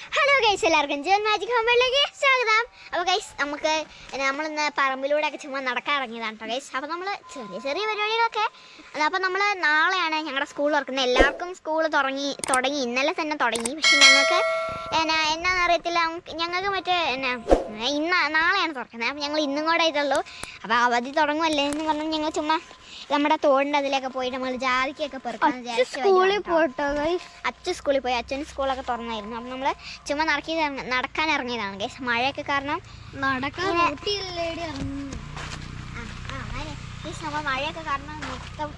Hello guys എല്ലാവർക്കും John magic ഹോമിലേക്ക് സ്വാഗതം. അപ്പോൾ ഗൈസ് നമുക്ക് നമ്മളിന്ന് പറമ്പിലൂടെ ഒക്കെ ചുമ്മാ നടക്കാൻ ഇറങ്ങിയതാണ് കേട്ടോ ഗൈസ് അപ്പോൾ നമ്മൾ ചെറിയ ചെറിയ പരിപാടികളൊക്കെ അപ്പോൾ നമ്മൾ നാളെയാണ് ഞങ്ങളുടെ സ്കൂൾ തുറക്കുന്നത്. എല്ലാവർക്കും സ്കൂൾ തുടങ്ങി തുടങ്ങി ഇന്നലെ തന്നെ തുടങ്ങി. പക്ഷെ ഞങ്ങൾക്ക് എന്നാ എന്നാന്ന് അറിയത്തില്ല. നമുക്ക് ഞങ്ങൾക്ക് മറ്റേ എന്നാ ഇന്ന് നാളെയാണ് തുറക്കുന്നത്. അപ്പം ഞങ്ങൾ ഇന്നും കൂടെ ഇതുള്ളൂ. അപ്പോൾ അവധി തുടങ്ങുമല്ലേ എന്ന് പറഞ്ഞാൽ ഞങ്ങൾ ചുമ്മാ നമ്മുടെ തോടിന്റെ അതിലൊക്കെ പോയിട്ട് നമ്മൾ ജാതിക്കൊക്കെ പെറുക്കാൻ സ്കൂളിൽ പോയിട്ടോ അച്ഛൻ സ്കൂളിൽ പോയി. അച്ഛൻ സ്കൂളൊക്കെ തുറന്നായിരുന്നു. അപ്പം നമ്മൾ ചുമ്മാ നടക്കി നടക്കാൻ ഇറങ്ങിയതാണ് ഗൈസ് മഴയൊക്കെ കാരണം നടക്കാൻ നമ്മൾ മഴയൊക്കെ കാരണം മൊത്തം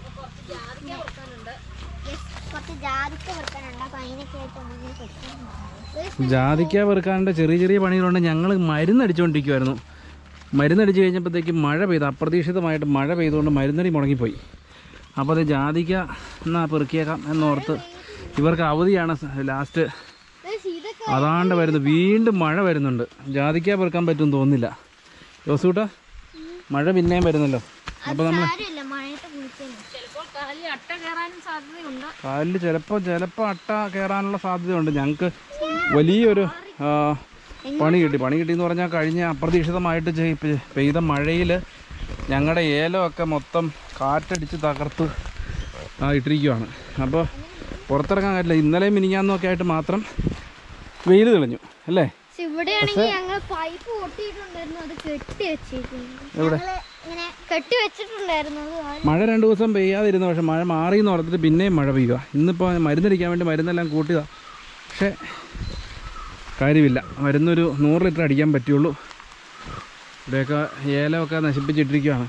ജാതിക്ക. ജാതിക്ക ചെറിയ ചെറിയ പണികളുണ്ട്. ഞങ്ങൾ മരുന്നടിച്ചുകൊണ്ടിരിക്കുമായിരുന്നു മരുന്നടിച്ച് കഴിഞ്ഞപ്പോഴത്തേക്ക് മഴ പെയ്തു. അപ്രതീക്ഷിതമായിട്ട് മഴ പെയ്തുകൊണ്ട് മരുന്നടി മുടങ്ങിപ്പോയി. അപ്പോൾ അത് ജാതിക്ക എന്നാ പെറുക്കിയേക്കാം എന്നോർത്ത് ഇവർക്ക് അവധിയാണ് ലാസ്റ്റ് അതാണ്ട് വരുന്നത് വീണ്ടും മഴ വരുന്നുണ്ട്. ജാതിക്ക പെറുക്കാൻ പറ്റുമെന്ന് തോന്നുന്നില്ല. ജോസൂട്ട മഴ പിന്നെയും വരുന്നല്ലോ. അപ്പോൾ നമ്മൾ കാലിൽ അട്ട ചിലപ്പോ സാധ്യതയുണ്ട്. കാലിൽ ചിലപ്പോൾ ചിലപ്പോൾ അട്ട കയറാനുള്ള സാധ്യതയുണ്ട്. ഞങ്ങൾക്ക് വലിയൊരു പണി കിട്ടി. പണി കിട്ടി എന്ന് പറഞ്ഞാൽ കഴിഞ്ഞ അപ്രതീക്ഷിതമായിട്ട് പെയ്ത മഴയിൽ ഞങ്ങളുടെ ഏലമൊക്കെ മൊത്തം കാറ്റടിച്ച് തകർത്ത് ഇട്ടിരിക്കുവാണ്. അപ്പോൾ പുറത്തിറങ്ങാൻ പറ്റില്ല ഇന്നലെയും മിനിങ്ങാന്നൊക്കെ ആയിട്ട് മാത്രം വെയിൽ തെളിഞ്ഞു അല്ലേ? ഇവിടെയാണെങ്കിൽ ഞങ്ങൾ പൈപ്പ് പൊട്ടിയിട്ടുണ്ടായിരുന്നു. അത് കെട്ടി എവിടെ? ഇങ്ങനെ കെട്ടി മഴ രണ്ടു ദിവസം പെയ്യാതിരുന്നു പക്ഷെ മഴ മാറി എന്ന് പറഞ്ഞിട്ട് പിന്നെയും മഴ പെയ്യുക. ഇന്നിപ്പോൾ മരുന്നടിക്കാൻ വേണ്ടി മരുന്നെല്ലാം കൂട്ടിയതാണ് പക്ഷേ കാര്യമില്ല. മരുന്നൊരു നൂറ് ലിറ്റർ അടിക്കാൻ പറ്റുള്ളൂ. ഇവിടെയൊക്കെ ഏലമൊക്കെ നശിപ്പിച്ചിട്ടിരിക്കുകയാണ്.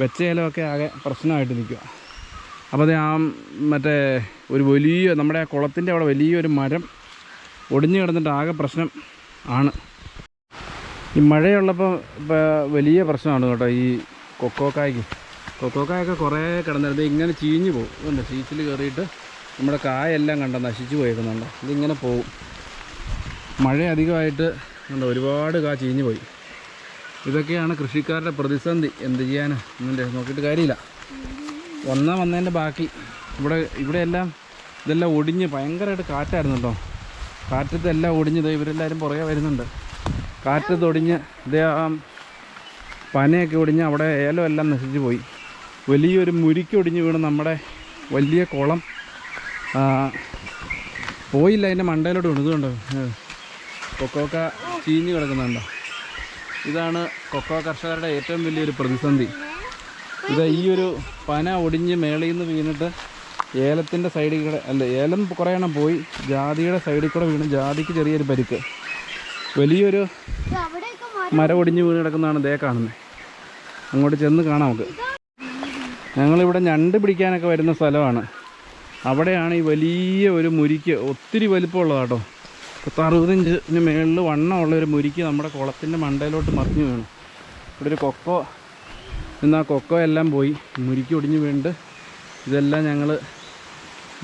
വെച്ച ഏലമൊക്കെ ആകെ പ്രശ്നമായിട്ട് നിൽക്കുക അപ്പോൾ ആ മറ്റേ ഒരു വലിയ നമ്മുടെ കുളത്തിന്റെ അവിടെ വലിയൊരു മരം ഒടിഞ്ഞു കിടന്നിട്ട് ആകെ പ്രശ്നം ആണ്. ഈ മഴയുള്ളപ്പോൾ വലിയ പ്രശ്നമാണ് കേട്ടോ ഈ കൊക്കോക്കായ്ക്ക്. കൊക്കോക്കായൊക്കെ കുറേ കിടന്നിരുന്നത് ഇങ്ങനെ ചീഞ്ഞു പോകും ഉണ്ട് ചീച്ചിൽ കയറിയിട്ട് നമ്മുടെ കായെല്ലാം കണ്ട നശിച്ചു പോയേക്കുന്നുണ്ട്? ഇതിങ്ങനെ പോവും. മഴ അധികമായിട്ട് ഉണ്ട് ഒരുപാട് കാ ചീഞ്ഞു പോയി. ഇതൊക്കെയാണ് കൃഷിക്കാരുടെ പ്രതിസന്ധി. എന്ത് ചെയ്യാനാ? എന്നിട്ട് നോക്കിയിട്ട് കാര്യമില്ല. ഒന്നാം വന്നതിന്റെ ബാക്കി. ഇവിടെ ഇവിടെയെല്ലാം ഇതെല്ലാം ഒടിഞ്ഞ് ഭയങ്കരമായിട്ട് കാറ്റായിരുന്നു കേട്ടോ. കാറ്റത്തെല്ലാം ഒടിഞ്ഞത് ഇവരെല്ലാവരും പുറകെ വരുന്നുണ്ട്. കാറ്റത്ത് തൊടിഞ്ഞ് ഇദ്ദേഹം പനയൊക്കെ ഒടിഞ്ഞ് അവിടെ ഏലം എല്ലാം നശിച്ചു പോയി. വലിയൊരു മുരിക്ക് ഒടിഞ്ഞ് വീണ് നമ്മുടെ വലിയ കുളം. പോയില്ല അതിന്റെ മണ്ടയിലോട്ട് വീണു ഇതുണ്ടോ ഏ, കൊക്കോക്ക ചീഞ്ഞ് കിടക്കുന്നുണ്ടോ? ഇതാണ് കൊക്കോ കർഷകരുടെ ഏറ്റവും വലിയൊരു പ്രതിസന്ധി. ഇത് ഈ ഒരു പന ഒടിഞ്ഞ് മേളിൽ നിന്ന് വീണിട്ട് ഏലത്തിന്റെ സൈഡിൽ കൂടെ അല്ല ഏലം കുറേ എണ്ണം പോയി. ജാതിയുടെ സൈഡിൽ കൂടെ വീണ് ജാതിക്ക് ചെറിയൊരു പരിക്ക്. വലിയൊരു മരം ഒടിഞ്ഞ് വീണ് കിടക്കുന്നതാണ് ദേ കാണുന്നത് അങ്ങോട്ട് ചെന്ന് കാണാം നമുക്ക്. ഞങ്ങളിവിടെ ഞണ്ട് പിടിക്കാനൊക്കെ വരുന്ന സ്ഥലമാണ്. അവിടെയാണ് ഈ വലിയ ഒരു മുരിക്ക് ഒത്തിരി വലിപ്പമുള്ളതാട്ടോ പത്ത് അറുപതിഞ്ചിന് മുകളിൽ വണ്ണമുള്ള ഒരു മുരിക്ക് നമ്മുടെ കുളത്തിന്റെ മണ്ടയിലോട്ട് മറിഞ്ഞു വീണു. ഇവിടെ ഒരു കൊക്കോ എന്നാൽ കൊക്കോ എല്ലാം പോയി. മുരിക്ക് ഒടിഞ്ഞു വീണ്ട് ഇതെല്ലാം ഞങ്ങൾ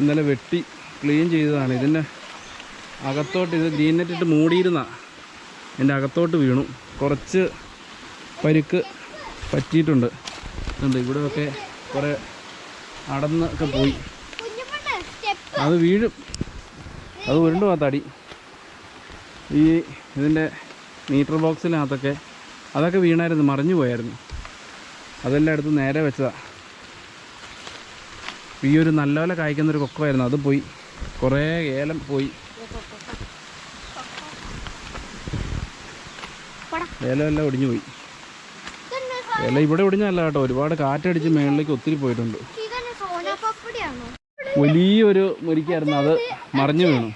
ഇന്നലെ വെട്ടി ക്ലീൻ ചെയ്തതാണ്. ഇതിന്റെ അകത്തോട്ട് ഇത് ഗ്രീൻ നെറ്റ് ഇട്ട് മൂടിയിരുന്ന. എന്റെ അകത്തോട്ട് വീണു. കുറച്ച് പരുക്ക് പറ്റിയിട്ടുണ്ട്. ഉണ്ട് ഇവിടെയൊക്കെ കുറേ അടന്നൊക്കെ പോയി. അത് വീഴും. അത് ഉരുണ്ട് ആ തടി ഈ ഇതിന്റെ മീറ്റർ ബോക്സിനകത്തൊക്കെ അതൊക്കെ വീണായിരുന്നു മറിഞ്ഞു പോയായിരുന്നു. അതെല്ലാം എടുത്ത് നേരെ വെച്ചതാ. ഈ ഒരു നല്ലപോലെ കായ്ക്കുന്നൊരു കൊക്കമായിരുന്നു. അത് പോയി. കുറേ ഏലം പോയി. ഏലം എല്ലാം ഒടിഞ്ഞു പോയി. ഇല ഇവിടെ ഒടിഞ്ഞല്ല കേട്ടോ. ഒരുപാട് കാറ്റടിച്ച് മേളിലേക്ക് ഒത്തിരി പോയിട്ടുണ്ട്. വലിയൊരു മുരിക്കായിരുന്നു. അത് മറിഞ്ഞു വീണു.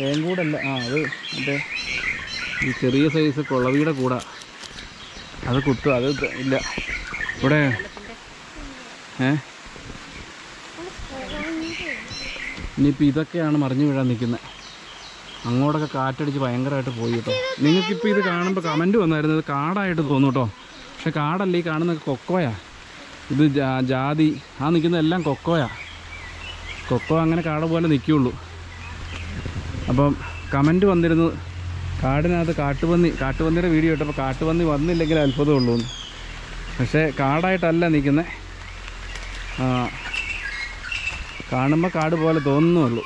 തേങ്കൂടല്ല ആ അത് മറ്റേ ഈ ചെറിയ സൈസ് കുളവിയുടെ കൂടാ. അത് കുത്തും. അത് ഇല്ല. ഇവിടെ. ഏ? ഇനിയിപ്പോൾ ഇതൊക്കെയാണ് മറിഞ്ഞു വീഴാൻ നിൽക്കുന്നത് അങ്ങോട്ടൊക്കെ കാറ്റടിച്ച് ഭയങ്കരമായിട്ട് പോയി കേട്ടോ. നിങ്ങൾക്കിപ്പോൾ ഇത് കാണുമ്പോൾ കമന്റ് വന്നായിരുന്നു. ഇത് കാടായിട്ട് തോന്നും കേട്ടോ. പക്ഷെ കാടല്ല ഈ കാണുന്ന കൊക്കോയാ. ഇത് ജാതി. ആ നിൽക്കുന്ന എല്ലാം കൊക്കോയാ. കൊക്കോ അങ്ങനെ കാട പോലെ നിൽക്കുകയുള്ളൂ അപ്പം കമന്റ് വന്നിരുന്നു. കാടിനകത്ത് കാട്ടുപന്നി കാട്ടുപന്നിയുടെ വീഡിയോ ഇട്ടപ്പോൾ കാട്ടുപന്നി വന്നില്ലെങ്കിൽ അത്ഭുതമുള്ളൂ എന്ന്. പക്ഷേ കാടായിട്ടല്ല നിൽക്കുന്നത് കാണുമ്പോൾ കാട് പോലെ തോന്നുന്നുള്ളൂ.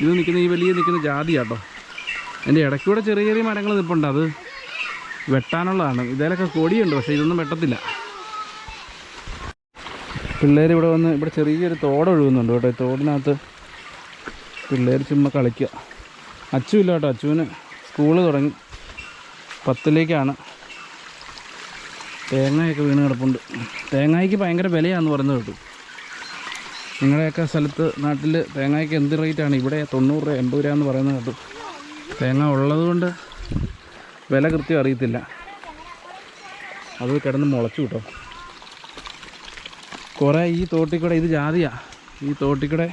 ഇത് നിൽക്കുന്ന ഈ വലിയ നിൽക്കുന്ന ജാതിയാട്ടോ അതിന്റെ ഇടയ്ക്കൂടെ ചെറിയ ചെറിയ മരങ്ങൾ നിൽപ്പുണ്ട് അത് വെട്ടാനുള്ളതാണ്. ഇതിലൊക്കെ കൊടിയുണ്ട് പക്ഷേ ഇതൊന്നും വെട്ടത്തില്ല. പിള്ളേർ ഇവിടെ വന്ന് ഇവിടെ ചെറിയൊരു തോട് ഒഴുകുന്നുണ്ട് കേട്ടോ. തോടിനകത്ത് പിള്ളേർ ചുമ്മാ കളിക്കുക. അച്ചു കേട്ടോ. അച്ചുവിന് സ്കൂൾ തുടങ്ങി. പത്തിലേക്കാണ്. തേങ്ങയൊക്കെ വീണ് കിടപ്പുണ്ട്. തേങ്ങയ്ക്ക് ഭയങ്കര വിലയാണെന്ന് പറയുന്നത് കേട്ടു. നിങ്ങളുടെയൊക്കെ സ്ഥലത്ത് നാട്ടിൽ തേങ്ങയ്ക്ക് എന്ത് റേറ്റാണ്? ഇവിടെ തൊണ്ണൂറ് രൂപ എൺപത് രൂപ എന്ന് പറയുന്നത് കേട്ടു. തേങ്ങ ഉള്ളതുകൊണ്ട് വില കൃത്യം അറിയത്തില്ല. അത് കിടന്ന് മുളച്ചു കിട്ടും. കുറേ ഈ തോട്ടിക്കൂടെ ഇത് ജാതിയാ. ഈ തോട്ടിക്കൂടെ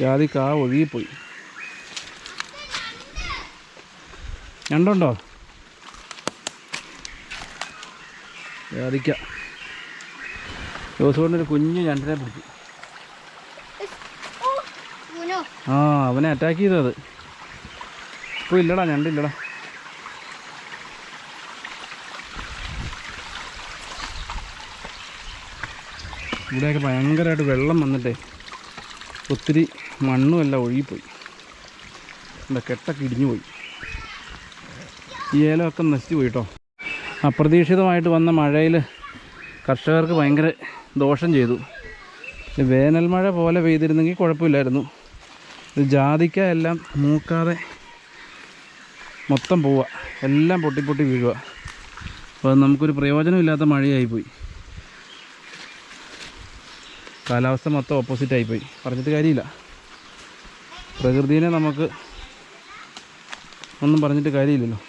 ജാതി കാ ഒഴുകിപ്പോയി ഞണ്ടുണ്ടോ ജാതിക്ക. ദിവസം കൊണ്ടൊരു കുഞ്ഞു ഞണ്ടിനെ പിടിച്ചു. ആ അവനെ അറ്റാക്ക് ചെയ്തത്. ഇപ്പോൾ ഇല്ലടാ ഞണ്ടില്ലടാ ഇവിടെയൊക്കെ ഭയങ്കരമായിട്ട് വെള്ളം വന്നിട്ടേ ഒത്തിരി മണ്ണും എല്ലാം ഒഴുകിപ്പോയി. എന്താ കെട്ടൊക്കെ ഇടിഞ്ഞു പോയി. ഈ ഏലമൊക്കെ നശിച്ചു പോയി കേട്ടോ അപ്രതീക്ഷിതമായിട്ട് വന്ന മഴയിൽ കർഷകർക്ക് ഭയങ്കര ദോഷം ചെയ്തു. വേനൽ മഴ പോലെ പെയ്തിരുന്നെങ്കിൽ കുഴപ്പമില്ലായിരുന്നു. ജാതിക്ക എല്ലാം മൂക്കാതെ മൊത്തം പോവുക. എല്ലാം പൊട്ടി പൊട്ടി വീഴുക. അപ്പോൾ അത് നമുക്കൊരു പ്രയോജനമില്ലാത്ത മഴയായിപ്പോയി. കാലാവസ്ഥ മൊത്തം ഓപ്പോസിറ്റ് ആയിപ്പോയി. പറഞ്ഞിട്ട് കാര്യമില്ല. പ്രകൃതിനെ നമുക്ക് ഒന്നും പറഞ്ഞിട്ട് കാര്യമില്ലല്ലോ.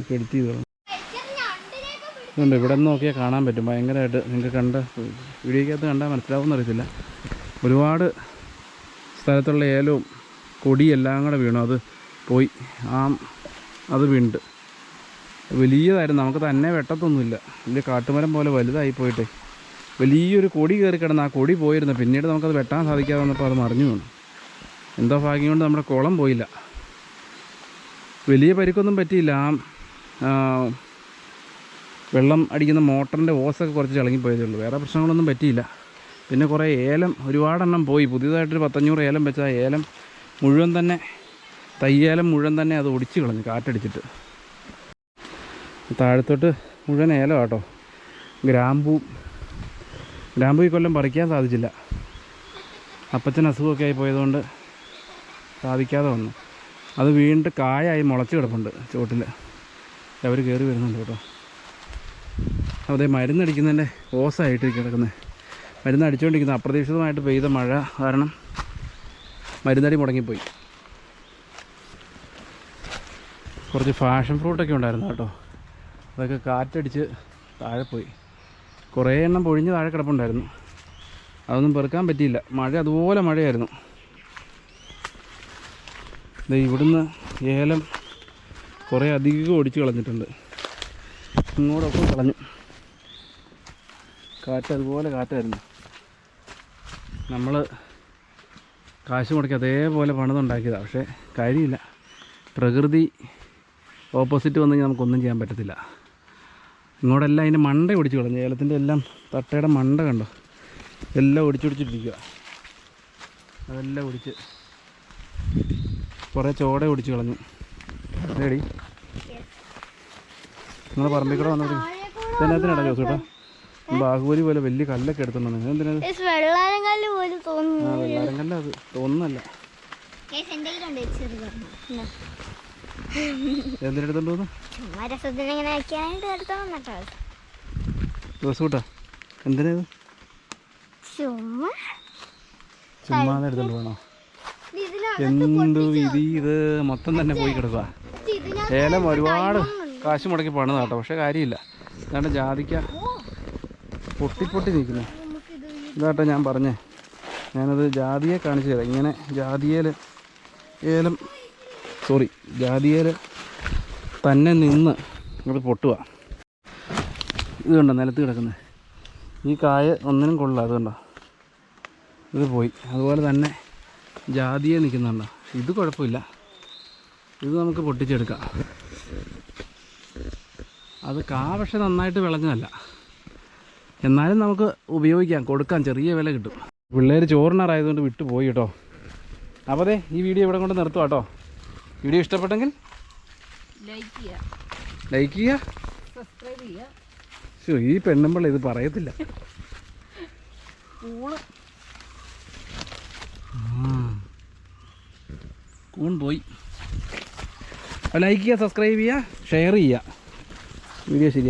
ഒക്കെ എഡിറ്റ് ചെയ്തോളാം. ഇതുണ്ട്? ഇവിടെ നിന്ന് നോക്കിയാൽ കാണാൻ പറ്റും. ഭയങ്കരമായിട്ട് നിങ്ങൾക്ക് കണ്ട വീഡിയോക്കകത്ത് കണ്ടാൽ മനസ്സിലാവുമെന്ന് അറിയത്തില്ല. ഒരുപാട് സ്ഥലത്തുള്ള ഏലവും കൊടിയും എല്ലാം കൂടെ വീണു. അത് പോയി. ആ അത് വീണ്ട് വലിയതായിരുന്നു. നമുക്ക് തന്നെ വെട്ടത്തൊന്നുമില്ല. വലിയ കാട്ടുമരം പോലെ വലുതായി പോയിട്ട്. വലിയൊരു കൊടി കയറി കിടന്ന് ആ കൊടി പോയിരുന്നു. പിന്നീട് നമുക്കത് വെട്ടാൻ സാധിക്കാതെ വന്നപ്പോൾ അത് മറിഞ്ഞു വീണു. എന്തോ ഭാഗ്യം കൊണ്ട് നമ്മുടെ കുളം പോയില്ല. വലിയ പരിക്കൊന്നും പറ്റിയില്ല. ആ വെള്ളം അടിക്കുന്ന മോട്ടറിന്റെ ഓസൊക്കെ കുറച്ച് ഇളങ്ങിപ്പോയതേ ഉള്ളൂ. വേറെ പ്രശ്നങ്ങളൊന്നും പറ്റിയില്ല. പിന്നെ കുറേ ഏലം ഒരുപാടെണ്ണം പോയി. പുതിയതായിട്ടൊരു പത്തഞ്ഞൂറ് ഏലം വെച്ചാൽ ഏലം മുഴുവൻ തന്നെ തയ്യേലം മുഴുവൻ തന്നെ അത് ഒടിച്ച് കളഞ്ഞു കാറ്റടിച്ചിട്ട്. താഴത്തോട്ട് മുഴുവൻ ഏലം കേട്ടോ ഗ്രാമ്പൂ. ഗ്രാമ്പൂ ഈ കൊല്ലം പറിക്കാൻ സാധിച്ചില്ല. അപ്പച്ചൻ അസുഖമൊക്കെ ആയി പോയതുകൊണ്ട് സാധിക്കാതെ വന്നു. അത് വീണ്ടും കായായി മുളച്ച് കിടപ്പുണ്ട് ചുവട്ടിൽ അവർ കയറി വരുന്നുണ്ട് കേട്ടോ. അതേ മരുന്നടിക്കുന്നതിന്റെ ഓസായിട്ട് കിടക്കുന്നത് മരുന്ന് അടിച്ചുകൊണ്ടിരിക്കുന്നത് അപ്രതീക്ഷിതമായിട്ട് പെയ്ത മഴ കാരണം മരുന്നടി മുടങ്ങിപ്പോയി. കുറച്ച് ഫാഷൻ ഫ്രൂട്ടൊക്കെ ഉണ്ടായിരുന്നു കേട്ടോ. അതൊക്കെ കാറ്റടിച്ച് താഴെ പോയി കുറേ എണ്ണം പൊഴിഞ്ഞ് താഴെ കിടപ്പുണ്ടായിരുന്നു. അതൊന്നും പെറുക്കാൻ പറ്റിയില്ല. മഴ അതുപോലെ മഴയായിരുന്നു. ദേ ഇവിടുന്ന് ഏലം കുറേ അധികം ഒടിച്ച് കളഞ്ഞിട്ടുണ്ട്. ഇങ്ങോട്ടൊക്കെ കളഞ്ഞു. കാറ്റ് അതുപോലെ കാറ്റായിരുന്നു. നമ്മൾ കാശ് മുടക്കി അതേപോലെ പണിതുണ്ടാക്കിയതാണ് പക്ഷേ കാര്യമില്ല. പ്രകൃതി ഓപ്പോസിറ്റ് വന്നു കഴിഞ്ഞാൽ നമുക്കൊന്നും ചെയ്യാൻ പറ്റത്തില്ല. ഇങ്ങോട്ടെല്ലാം അതിന്റെ മണ്ട ഒടിച്ച് കളഞ്ഞു. ഏലത്തിന്റെ എല്ലാം തട്ടയുടെ മണ്ട കണ്ടോ? എല്ലാം ഒടിച്ചൊടിച്ചിട്ടിരിക്കുക അതെല്ലാം ഒടിച്ച് കുറേ ചോട ഒടിച്ച് കളഞ്ഞു. റെഡി നിങ്ങളെ പറമ്പിൽ കൂടെ വന്നിട്ട് ഇതിനകത്തിനാടാ ജോസ് കേട്ടോ ബാഹുബലി പോലെ വലിയ കല്ലൊക്കെ എടുത്തോണ്ട്? നിങ്ങൾ എന്തിനാ പോലും തോന്നുന്നു അത് തോന്നുന്നല്ല. എന്തിനെടുത്തോണ്ട് എന്തിനാ ചുമ്മാ എന്ത് വിധി ഇത്? മൊത്തം തന്നെ പോയി കിടക്കുക ഇതിനകത്ത് ഏലം ഒരുപാട് കാശ് മുടക്കി പണിതാട്ടോ പക്ഷെ കാര്യമില്ല. ഇതാണ്ട് ജാതിക്ക. പൊട്ടി പൊട്ടി നിൽക്കുന്നു. ഇതാട്ടോ ഞാൻ പറഞ്ഞേ. ഞാനത് ജാതിയെ കാണിച്ചു തരാം. ഇങ്ങനെ ജാതിയേൽ ഏലം സോറി ജാതിയേൽ തന്നെ നിന്ന് അത് പൊട്ടുക ഇത് കണ്ടോ നിലത്ത് കിടക്കുന്നത് ഈ കായ ഒന്നിനും കൊള്ളില്ല അത് കണ്ടോ. ഇത് പോയി. അതുപോലെ തന്നെ ജാതിയെ നിൽക്കുന്നുണ്ടോ. ഇത് കുഴപ്പമില്ല. ഇത് നമുക്ക് പൊട്ടിച്ചെടുക്കാം. അത് കാ പക്ഷെ നന്നായിട്ട് വിളഞ്ഞതല്ല. എന്നാലും നമുക്ക് ഉപയോഗിക്കാം. കൊടുക്കാം. ചെറിയ വില കിട്ടും. പിള്ളേർ ചോറിനാറായതുകൊണ്ട് വിട്ടു പോയി കേട്ടോ. അപ്പോൾ അതെ ഈ വീഡിയോ ഇവിടെ കൊണ്ട് നിർത്തുക കേട്ടോ. വീഡിയോ ഇഷ്ടപ്പെട്ടെങ്കിൽ ലൈക്ക് ചെയ്യുക ശോ ഈ പെണ്ണുമ്പോൾ ഇത് പറയത്തില്ല. കൂൺ പോയി. ലൈക്ക് ചെയ്യുക സബ്സ്ക്രൈബ് ചെയ്യുക ഷെയർ ചെയ്യുക വീഡിയോ ശരി